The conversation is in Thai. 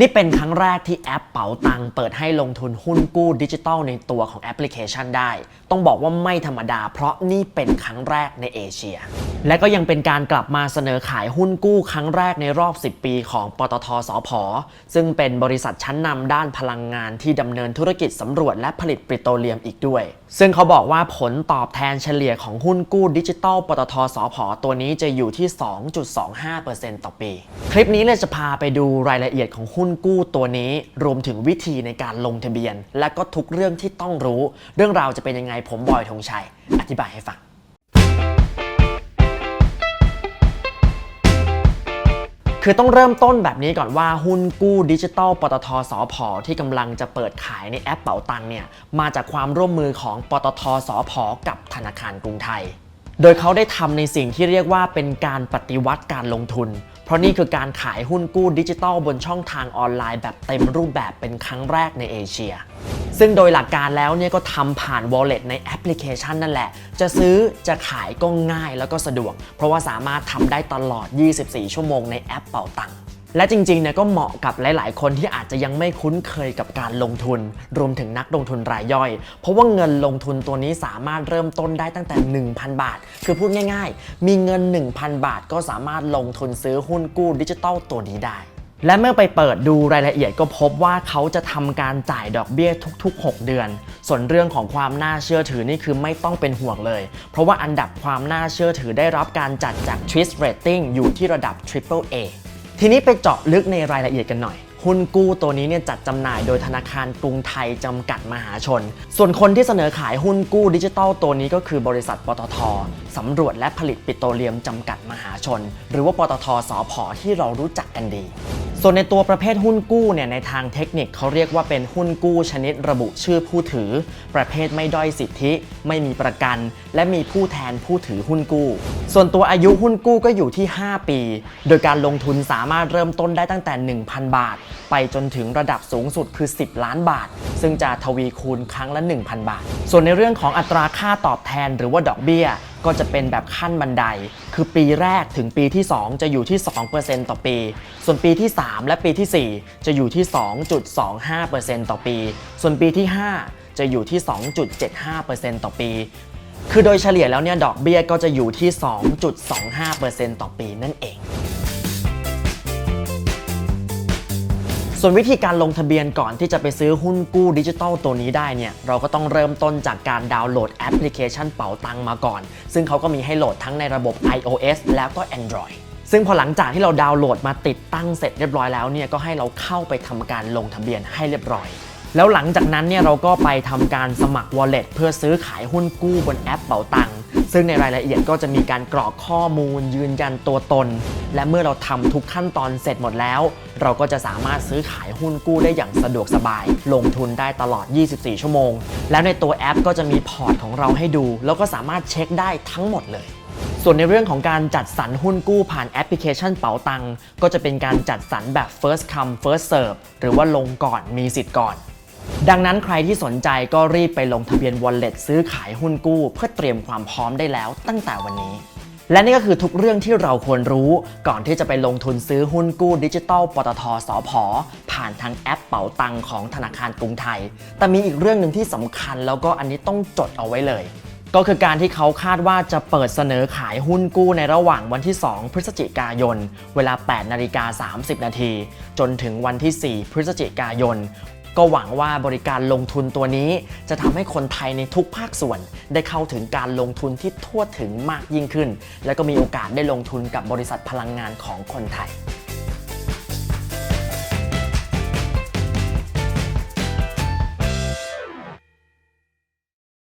นี่เป็นครั้งแรกที่แอปเป๋าตังเปิดให้ลงทุนหุ้นกู้ดิจิทัลในตัวของแอปพลิเคชันได้ ต้องบอกว่าไม่ธรรมดา เพราะนี่เป็นครั้งแรกในเอเชีย และก็ยังเป็นการกลับมาเสนอขายหุ้นกู้ครั้งแรกในรอบ 10 ปีของปตทสพซึ่งเป็นบริษัทชั้นนำด้านพลังงานที่ดำเนินธุรกิจสำรวจและผลิตปิโตรเลียมอีกด้วย ซึ่งเขาบอกว่าผลตอบแทนเฉลี่ยของหุ้นกู้ดิจิทัลปตทสพตัวนี้จะอยู่ที่ 2.25%ต่อปี คลิปนี้เลยจะพาไปดูรายละเอียดของหุ้นกู้ตัวนี้ รวมถึงวิธีในการลงทะเบียน และก็ทุกเรื่องที่ต้องรู้ เรื่องราวจะเป็นยังไงผมบอยธงชัย อธิบายให้ฟัง คือต้องเริ่มต้นแบบนี้ก่อนว่าหุ้นกู้ดิจิตอลปตทสพที่กำลังจะเปิดขายในแอปเป๋าตังเนี่ยมาจากความร่วมมือของปตทสพกับธนาคารกรุงไทย โดยเขาได้ทำในสิ่งที่เรียกว่าเป็นการปฏิวัติการลงทุน เพราะนี่คือการขายหุ้นกู้ดิจิตอลบนช่องทางออนไลน์แบบเต็มรูปแบบเป็นครั้งแรกในเอเชีย ซึ่งโดยหลักการแล้วเนี่ยก็ทำผ่าน wallet ในแอปพลิเคชันนั่นแหละ จะซื้อจะขายก็ง่ายแล้วก็สะดวก เพราะว่าสามารถทำได้ตลอด 24 ชั่วโมงในแอปเป่าตังค์และจริงๆเนี่ยก็เหมาะกับหลาย ๆ คนที่อาจจะยังไม่คุ้นเคยกับการลงทุน รวมถึงนักลงทุนรายย่อย เพราะว่าเงินลงทุนตัวนี้สามารถเริ่มต้นได้ตั้งแต่ 1,000 บาท คือพูดง่าย ๆ มีเงิน 1,000 บาทก็สามารถลงทุนซื้อหุ้นกู้ดิจิตอลตัวนี้ได้ และเมื่อไปเปิดดูรายละเอียดก็พบว่าเขาจะทำการจ่ายดอกเบี้ยทุก ๆ 6 เดือน ส่วนเรื่องของความน่าเชื่อถือนี่คือไม่ต้องเป็นห่วงเลย เพราะว่าอันดับความน่าเชื่อถือได้รับการจัดจาก Twist Rating อยู่ที่ระดับ Triple A ทีนี้ไปเจาะลึกในรายละเอียดกันหน่อยหุ้นกู้ตัวนี้เนี่ยจัดจำหน่ายโดยธนาคารกรุงไทยจำกัดมหาชน ส่วนคนที่เสนอขายหุ้นกู้ดิจิตอลตัวนี้ก็คือบริษัทปตทสำรวจและผลิตปิโตรเลียมจำกัดมหาชน หรือว่าปตทสอพที่เรารู้จักกันดี ส่วนในตัวประเภทหุ้นกู้เนี่ยในทางเทคนิคเขาเรียกว่าเป็นหุ้นกู้ชนิดระบุชื่อผู้ถือ ประเภทไม่ด้อยสิทธิ ไม่มีประกัน และมีผู้แทนผู้ถือหุ้นกู้ ส่วนตัวอายุหุ้นกู้ก็อยู่ที่ 5 ปี โดยการลงทุนสามารถเริ่มต้นได้ตั้งแต่ 1,000 บาท ไปจนถึงระดับสูงสุดคือ 10 ล้านบาท ซึ่งจะทวีคูณครั้งละ 1,000 บาท ส่วนในเรื่องของอัตราค่าตอบแทนหรือว่าดอกเบี้ย ก็จะเป็นแบบขั้นบันได คือปีแรกถึงปีที่ 2 จะอยู่ที่ 2%ต่อปี ส่วนปีที่ 3 และปีที่ 4 จะอยู่ที่ 2.25%ต่อปี ส่วนปีที่ 5 จะอยู่ที่ 2.75%ต่อปี คือโดยเฉลี่ยแล้วเนี่ยดอกเบี้ยก็จะอยู่ที่ 2.25%ต่อปีนั่นเอง ส่วนวิธีการลงทะเบียนก่อนที่จะไปซื้อหุ้นกู้ดิจิตอลตัวนี้ได้เนี่ยเราก็ต้องเริ่มต้นจากการดาวน์โหลดแอปพลิเคชันเป๋าตังมาก่อน ซึ่งเขาก็มีให้โหลดทั้งในระบบ iOS แล้วก็ Android ซึ่งพอหลังจากที่เราดาวน์โหลดมาติดตั้งเสร็จเรียบร้อยแล้วเนี่ยก็ให้เราเข้าไปทำการลงทะเบียนให้เรียบร้อย แล้วหลังจากนั้นเนี่ยเราก็ไปทำการสมัคร wallet เพื่อซื้อขายหุ้นกู้บนแอปเป๋าตัง ซึ่งในรายละเอียดก็จะมีการกรอกข้อมูล ยืนยันตัวตน และเมื่อเราทำทุกขั้นตอนเสร็จหมดแล้ว เราก็จะสามารถซื้อขายหุ้นกู้ได้อย่างสะดวกสบาย ลงทุนได้ตลอด 24 ชั่วโมง แล้วในตัวแอปก็จะมีพอร์ตของเราให้ดู แล้วก็สามารถเช็คได้ทั้งหมดเลยส่วนในเรื่องของการจัดสรรหุ้นกู้ผ่านแอปพลิเคชันเป๋าตังก็จะเป็นการจัดสรรแบบ first come first serve หรือว่าลงก่อนมีสิทธิ์ก่อน ดังนั้นใครที่สนใจก็รีบไปลงทะเบียน wallet ซื้อขายหุ้นกู้ เพื่อเตรียมความพร้อมได้แล้วตั้งแต่วันนี้ และนี่ก็คือทุกเรื่องที่เราควรรู้ ก่อนที่จะไปลงทุนซื้อหุ้นกู้ดิจิตอลปตทสพผ่านทางแอปเป๋าตังของธนาคารกรุงไทย แต่มีอีกเรื่องหนึ่งที่สำคัญแล้วก็อันนี้ต้องจดเอาไว้เลยก็คือการที่เขาคาดว่าจะเปิดเสนอขายหุ้นกู้ในระหว่างวันที่ 2 พฤศจิกายน เวลา 8 นาฬิกา 30 นาที จนถึงวันที่ 4 พฤศจิกายน ก็หวังว่าบริการลงทุนตัวนี้ จะทำให้คนไทยในทุกภาคส่วน ได้เข้าถึงการลงทุนที่ทั่วถึงมากยิ่งขึ้น และก็มีโอกาสได้ลงทุนกับบริษัทพลังงานของคนไทย